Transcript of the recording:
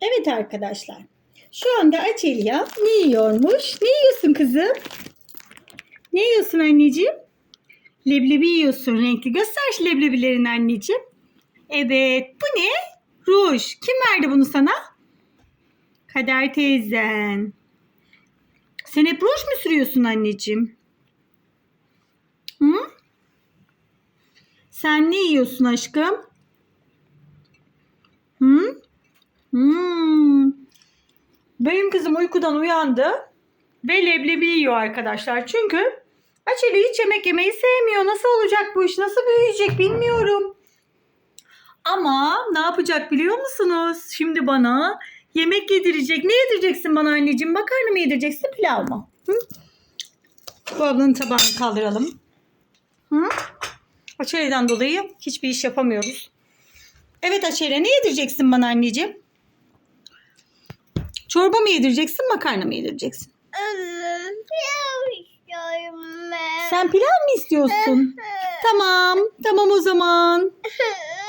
Evet arkadaşlar. Şu anda Açelya ne yiyormuş? Ne yiyorsun kızım? Ne yiyorsun anneciğim? Leblebi yiyorsun renkli. Göster şu leblebilerini anneciğim. Evet. Bu ne? Ruj. Kim verdi bunu sana? Kader teyzen. Sen hep ruj mu sürüyorsun anneciğim? Hı? Sen ne yiyorsun aşkım? Hı? Hmm. Benim kızım uykudan uyandı ve leblebi yiyor arkadaşlar. Çünkü Açeli hiç yemek yemeyi sevmiyor. Nasıl olacak bu iş? Nasıl büyüyecek bilmiyorum. Ama ne yapacak biliyor musunuz? Şimdi bana yemek yedirecek. Ne yedireceksin bana anneciğim? Makarna mı yedireceksin pilav mı? Hı? Bu ablanın tabağını kaldıralım. Hı? Açelya'dan dolayı hiçbir iş yapamıyoruz. Evet Açelya ne yedireceksin bana anneciğim? Çorba mı yedireceksin makarna mı yedireceksin? Pilav istiyorum ben. Sen pilav mı istiyorsun? tamam tamam o zaman.